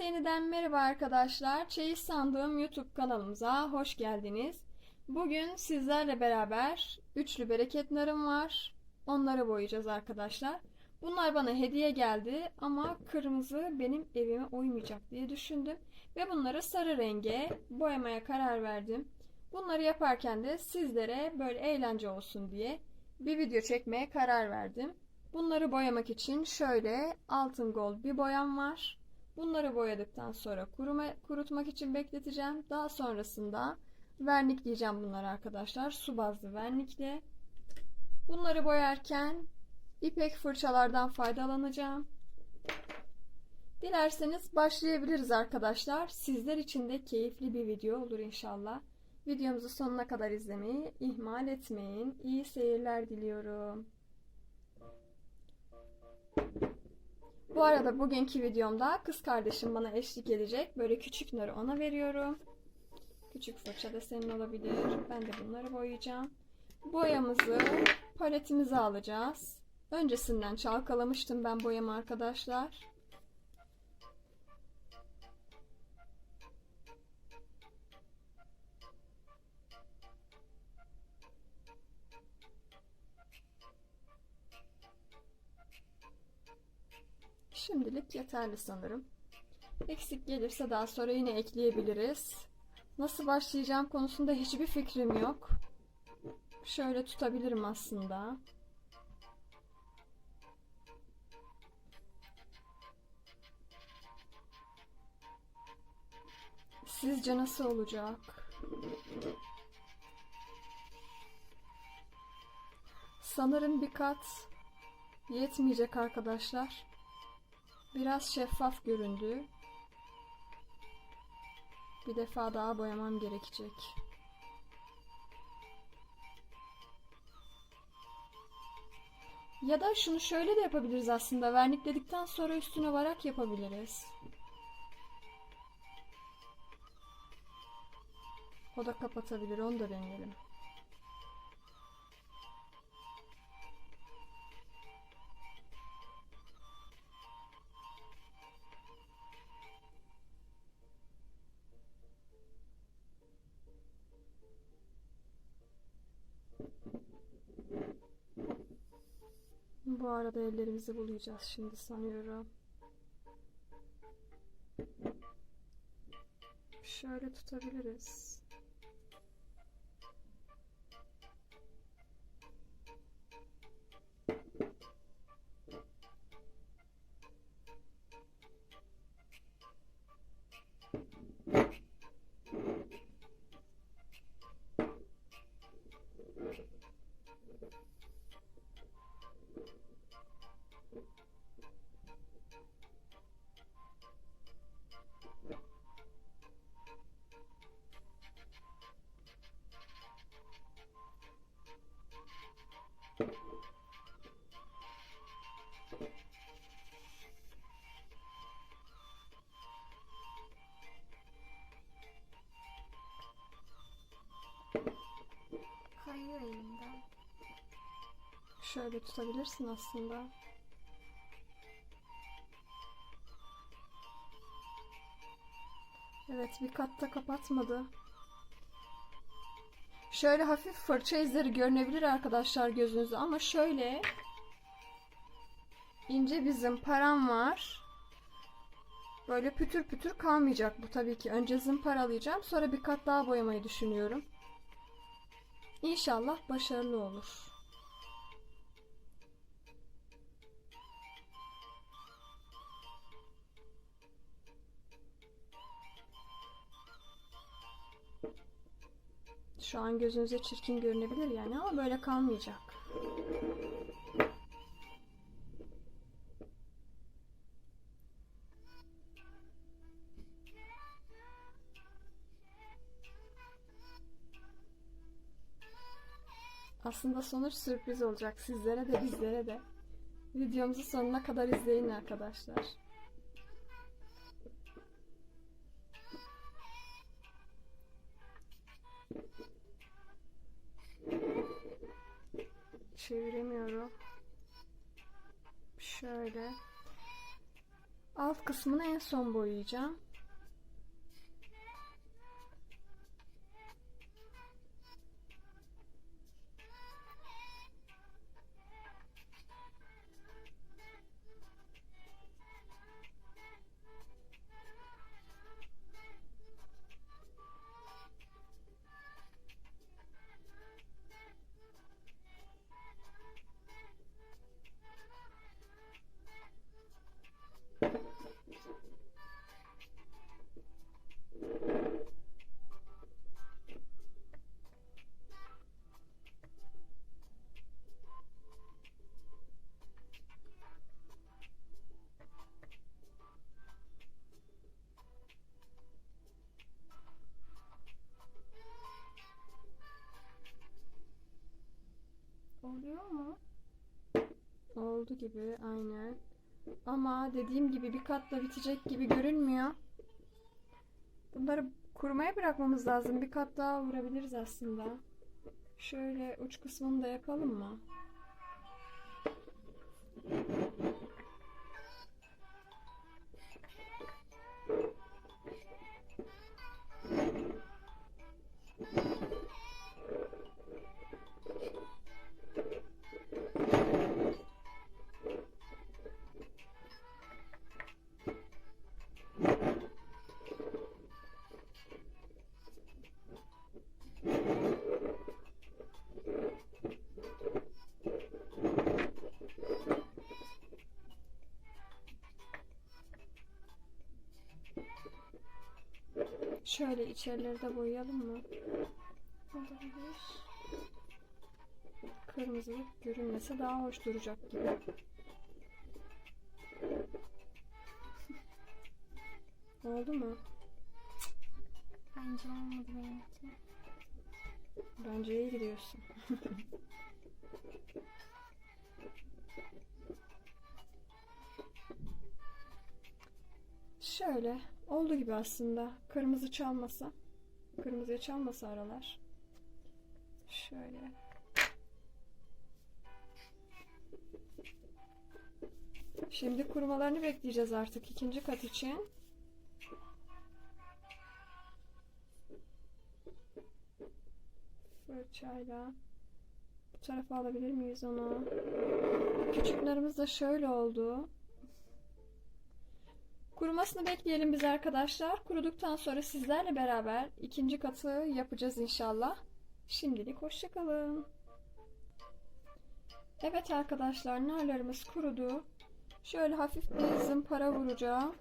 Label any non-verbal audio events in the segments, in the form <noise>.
Herkese yeniden merhaba arkadaşlar. Çeyiz Sandığım YouTube kanalımıza hoş geldiniz. Bugün sizlerle beraber üçlü bereket narım var. Onları boyayacağız arkadaşlar. Bunlar bana hediye geldi ama kırmızı benim evime uymayacak diye düşündüm. Ve bunları sarı renge boyamaya karar verdim. Bunları yaparken de sizlere böyle eğlence olsun diye bir video çekmeye karar verdim. Bunları boyamak için şöyle altın gold bir boyam var. Bunları boyadıktan sonra kuruma, kurutmak için bekleteceğim. Daha sonrasında vernikleyeceğim bunları arkadaşlar. Su bazlı vernikle. Bunları boyarken ipek fırçalardan faydalanacağım. Dilerseniz başlayabiliriz arkadaşlar. Sizler için de keyifli bir video olur inşallah. Videomuzu sonuna kadar izlemeyi ihmal etmeyin. İyi seyirler diliyorum. Bu arada bugünkü videomda kız kardeşim bana eşlik edecek. Böyle küçük narı ona veriyorum. Küçük fırça desenin olabilir. Ben de bunları boyayacağım. Boyamızı paletimize alacağız. Öncesinden çalkalamıştım ben boyamı arkadaşlar. Şimdilik yeterli sanırım. Eksik gelirse daha sonra yine ekleyebiliriz. Nasıl başlayacağım konusunda hiçbir fikrim yok. Şöyle tutabilirim aslında. Sizce nasıl olacak? Sanırım bir kat yetmeyecek arkadaşlar. Biraz şeffaf göründü. Bir defa daha boyamam gerekecek. Ya da şunu şöyle de yapabiliriz aslında. Vernikledikten sonra üstüne varak yapabiliriz. O da kapatabilir. Onu da deneyelim. Bu arada ellerimizi bulayacağız şimdi sanıyorum. Şöyle tutabiliriz. Kayıyor elimden. Şöyle tutabilirsin aslında. Evet bir katta kapatmadı. Şöyle hafif fırça izleri görünebilir arkadaşlar gözünüzde ama şöyle ince bir zımparam var. Böyle pütür pütür kalmayacak bu tabii ki. Önce zımparalayacağım sonra bir kat daha boyamayı düşünüyorum. İnşallah başarılı olur. Şu an gözünüze çirkin görünebilir yani ama böyle kalmayacak. Aslında sonuç sürpriz olacak sizlere de bizlere de. Videomuzu sonuna kadar izleyin arkadaşlar. Çeviremiyorum. Şöyle. Alt kısmını en son boyayacağım. Gibi aynen. Ama dediğim gibi bir katla bitecek gibi görünmüyor. Bunları kurumaya bırakmamız lazım. Bir kat daha vurabiliriz aslında. Şöyle uç kısmını da yapalım mı? Şöyle içerileri de boyayalım mı? Olabilir. Kırmızılık görünmese daha hoş duracak gibi. <laughs> Oldu mu? Bence olmadı benimki. Bence iyi gidiyorsun. <laughs> Şöyle oldu gibi aslında. Kırmızı çalmasa. Kırmızıya çalmasa aralar. Şöyle. Şimdi kurumalarını bekleyeceğiz artık ikinci kat için. Fırçayla bu tarafa alabilir miyiz onu? Küçüklerimiz de şöyle oldu. Kurumasını bekleyelim biz arkadaşlar. Kuruduktan sonra sizlerle beraber ikinci katı yapacağız inşallah. Şimdilik hoşçakalın. Evet arkadaşlar narlarımız kurudu. Şöyle hafif bir zımpara vuracağım.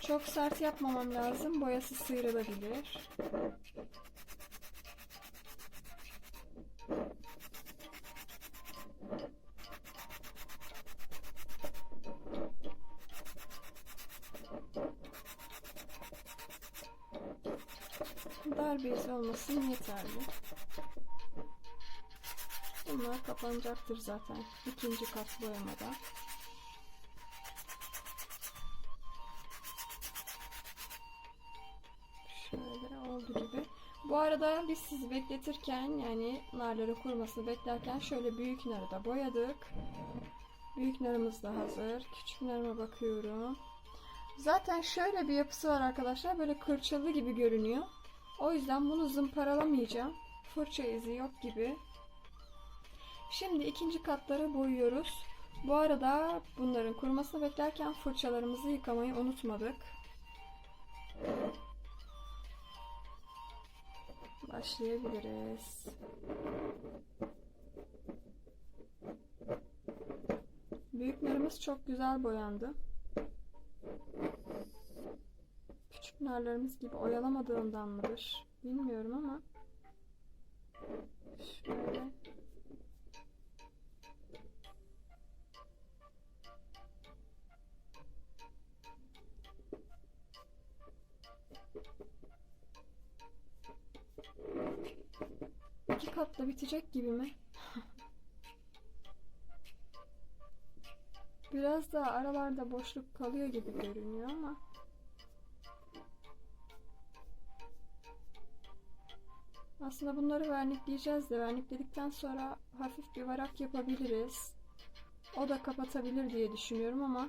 Çok sert yapmamam lazım. Boyası sıyrılabilir. Dar iz olmasın yeterli. Bunlar kapanacaktır zaten. ikinci kat boyamada. Şöyle oldu gibi. Bu arada biz sizi bekletirken yani narları kurumasını beklerken şöyle büyük narı da boyadık. Büyük narımız da hazır. Küçük narıma bakıyorum. Zaten şöyle bir yapısı var arkadaşlar. Böyle kırçıllı gibi görünüyor. O yüzden bunu zımparalamayacağım. Fırça izi yok gibi. Şimdi ikinci katları boyuyoruz. Bu arada bunların kurumasını beklerken fırçalarımızı yıkamayı unutmadık. Başlayabiliriz. Büyüklerimiz çok güzel boyandı. Küçük narlarımız gibi oyalamadığından mıdır? Bilmiyorum ama. Şöyle. İki katla bitecek gibi mi? <laughs> Biraz da aralarda boşluk kalıyor gibi görünüyor ama. Aslında bunları vernikleyeceğiz de vernikledikten sonra hafif bir varak yapabiliriz. O da kapatabilir diye düşünüyorum ama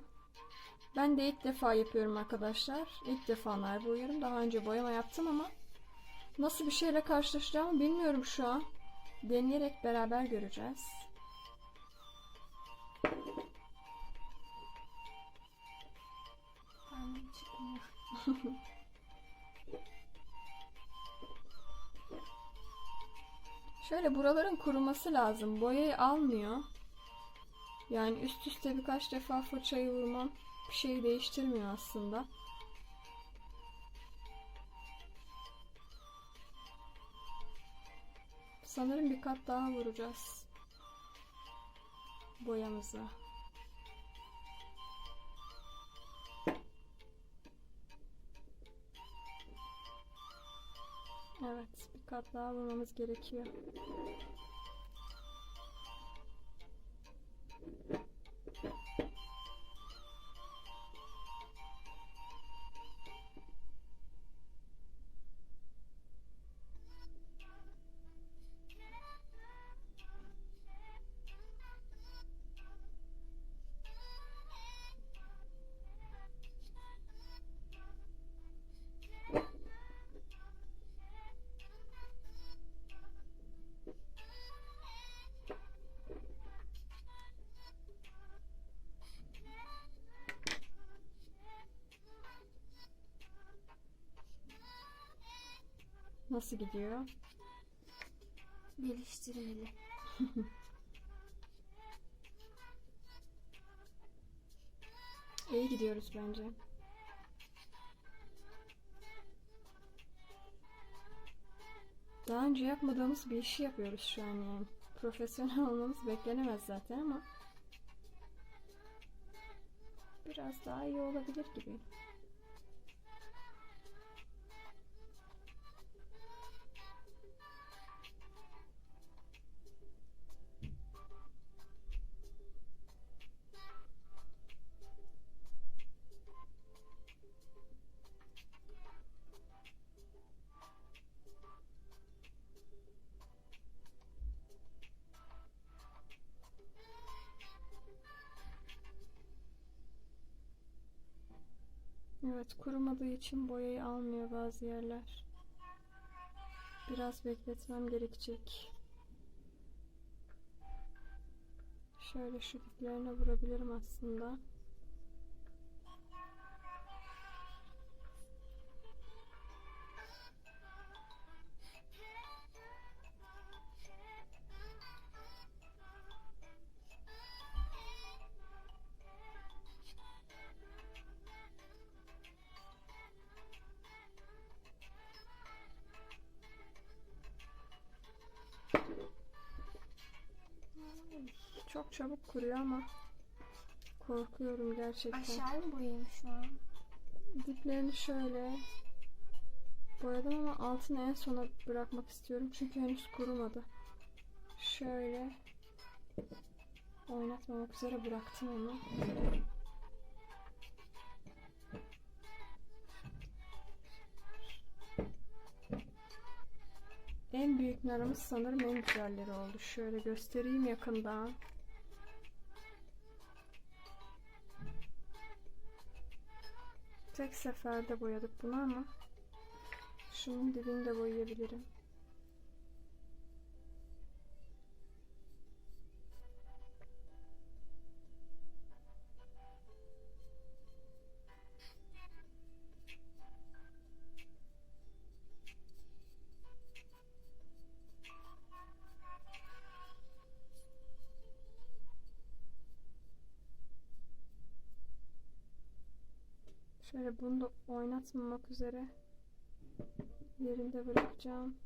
ben de ilk defa yapıyorum arkadaşlar. İlk defa nar boyuyorum. Daha önce boyama yaptım ama nasıl bir şeyle karşılaşacağımı bilmiyorum şu an. Deneyerek beraber göreceğiz. Parmağım çıkmıyor. <laughs> Şöyle buraların kuruması lazım. Boyayı almıyor. Yani üst üste birkaç defa fırçayı vurmam bir şey değiştirmiyor aslında. Sanırım bir kat daha vuracağız. Boyamıza. Evet, kat daha vurmamız gerekiyor. Nasıl gidiyor? Geliştirmeli. <laughs> İyi gidiyoruz bence. Daha önce yapmadığımız bir işi yapıyoruz şu an yani. Profesyonel <laughs> olmamız beklenemez zaten ama biraz daha iyi olabilir gibi. Evet, kurumadığı için boyayı almıyor bazı yerler. Biraz bekletmem gerekecek. Şöyle şu diplerine vurabilirim aslında. Çok çabuk kuruyor ama korkuyorum gerçekten. Aşağı mı boyayayım şu an? Diplerini şöyle boyadım ama altını en sona bırakmak istiyorum çünkü henüz kurumadı. Şöyle oynatmamak üzere bıraktım onu. En büyük narımız sanırım en güzelleri oldu. Şöyle göstereyim yakından. Tek seferde boyadık bunu ama şunun dibini de boyayabilirim. Şöyle bunu da oynatmamak üzere yerinde bırakacağım.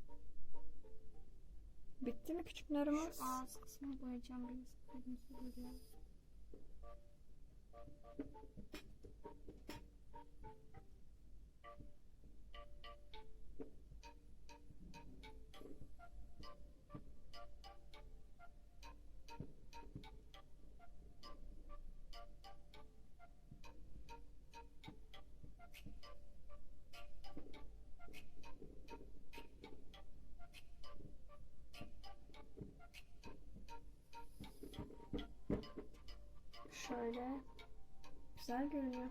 Bitti mi küçük narımız? Şu ağız kısmını boyayacağım biraz Şöyle. Güzel görünüyor.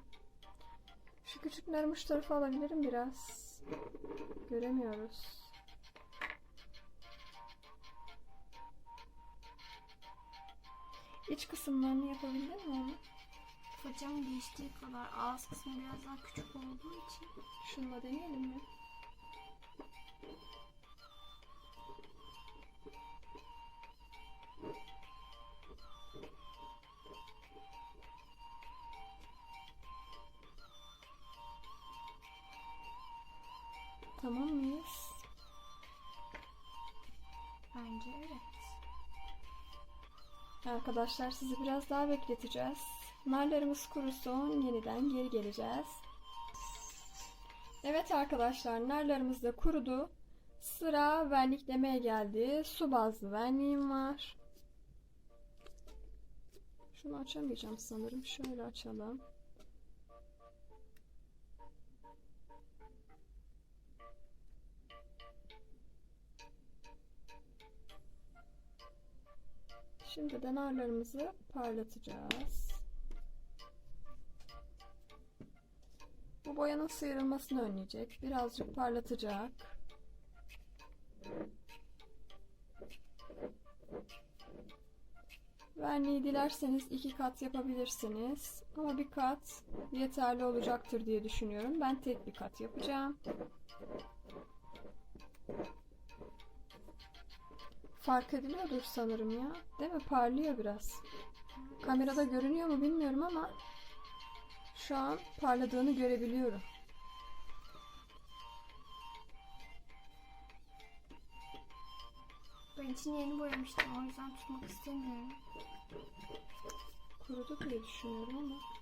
Şu küçüklerimi şu tarafa alabilirim biraz. Göremiyoruz. İç kısımlarını yapabildin mi onu? Geçtiği kadar ağız kısmı biraz daha küçük olduğu için. Şununla deneyelim mi? Tamam mıyız? Bence evet. Arkadaşlar sizi biraz daha bekleteceğiz. Narlarımız kurusun, yeniden geri geleceğiz. Evet arkadaşlar, narlarımız da kurudu. Sıra verniklemeye geldi. Su bazlı verniğim var. Şunu açamayacağım sanırım. Şöyle açalım. Şimdi de narlarımızı parlatacağız. Bu boyanın sıyrılmasını önleyecek. Birazcık parlatacak. Verniği dilerseniz iki kat yapabilirsiniz. Ama bir kat yeterli olacaktır diye düşünüyorum. Ben tek bir kat yapacağım. Fark ediliyordur sanırım ya. Değil mi? Parlıyor biraz. Kamerada görünüyor mu bilmiyorum ama şu an parladığını görebiliyorum. Ben için yeni boyamıştım o yüzden tutmak istemiyorum. Kurudu diye düşünüyorum ama.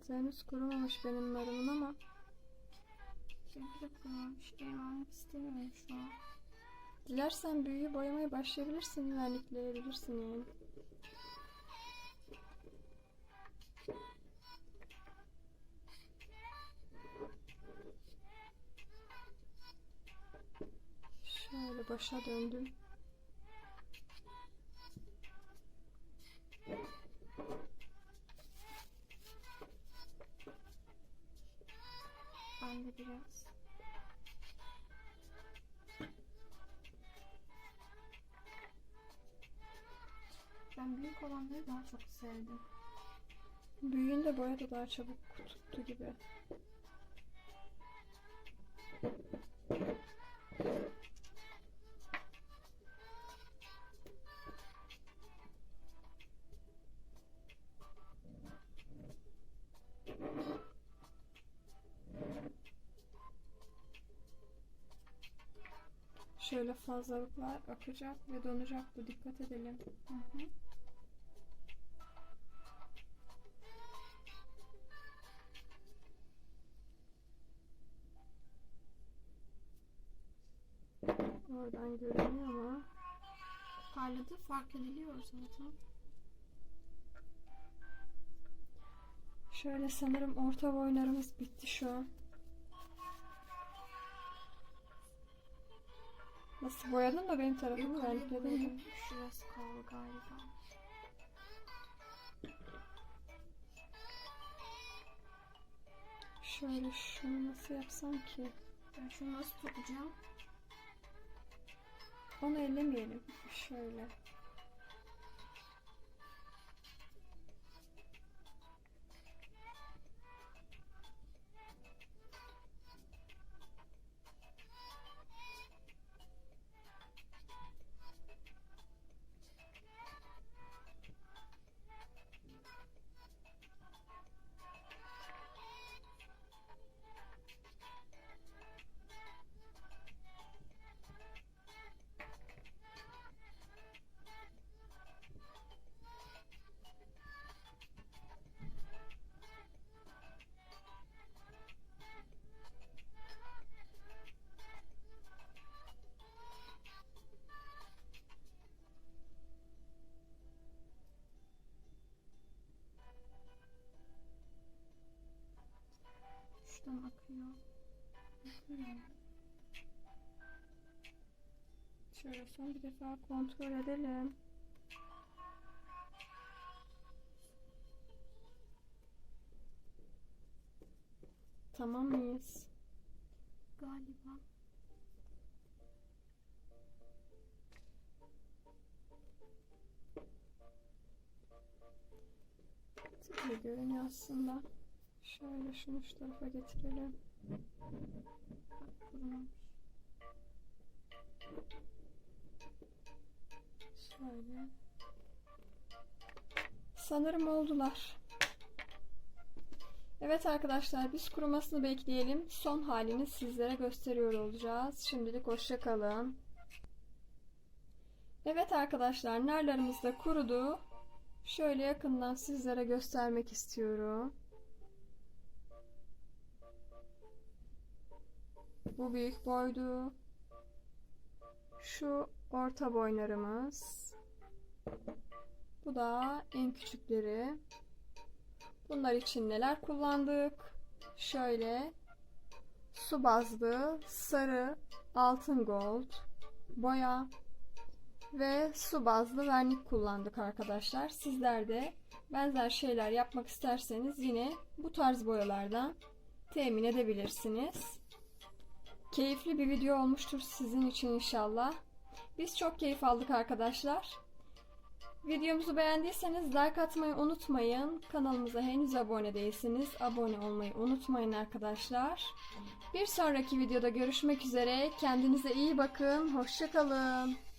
Altı henüz kurumamış benim narımın ama de kurumamış. Ben almak istemiyorum şu an. dilersen büyüyü boyamaya başlayabilirsin, vernikleyebilirsin yani. Şöyle başa döndüm. Olanları daha çok sevdim. Büyüyünce boya da daha çabuk tuttu gibi. Şöyle fazlalıklar akacak ve donacak bu dikkat edelim. Hı hı. Oradan görünüyor ama Parladı fark ediliyor zaten. Şöyle sanırım orta boylarımız bitti şu an. Nasıl boyadın da benim tarafımı boyadım. Şurası kaldı galiba. Şöyle şunu nasıl yapsam ki? Ben şunu nasıl tutacağım? Onu ellemeyelim. Şöyle. Şöyle son bir defa kontrol edelim. Tamam mıyız? Galiba. Böyle görünüyor aslında. Şöyle şunu şu tarafa getirelim. Şöyle. Sanırım oldular. Evet arkadaşlar biz kurumasını bekleyelim. Son halini sizlere gösteriyor olacağız. Şimdilik hoşça kalın. Evet arkadaşlar narlarımız da kurudu. Şöyle yakından sizlere göstermek istiyorum. Bu büyük boydu. Şu orta boylarımız. Bu da en küçükleri. Bunlar için neler kullandık? Şöyle su bazlı sarı altın gold boya ve su bazlı vernik kullandık arkadaşlar. Sizler de benzer şeyler yapmak isterseniz yine bu tarz boyalardan temin edebilirsiniz. Keyifli bir video olmuştur sizin için inşallah. Biz çok keyif aldık arkadaşlar. Videomuzu beğendiyseniz like atmayı unutmayın. Kanalımıza henüz abone değilseniz abone olmayı unutmayın arkadaşlar. Bir sonraki videoda görüşmek üzere. Kendinize iyi bakın. Hoşçakalın.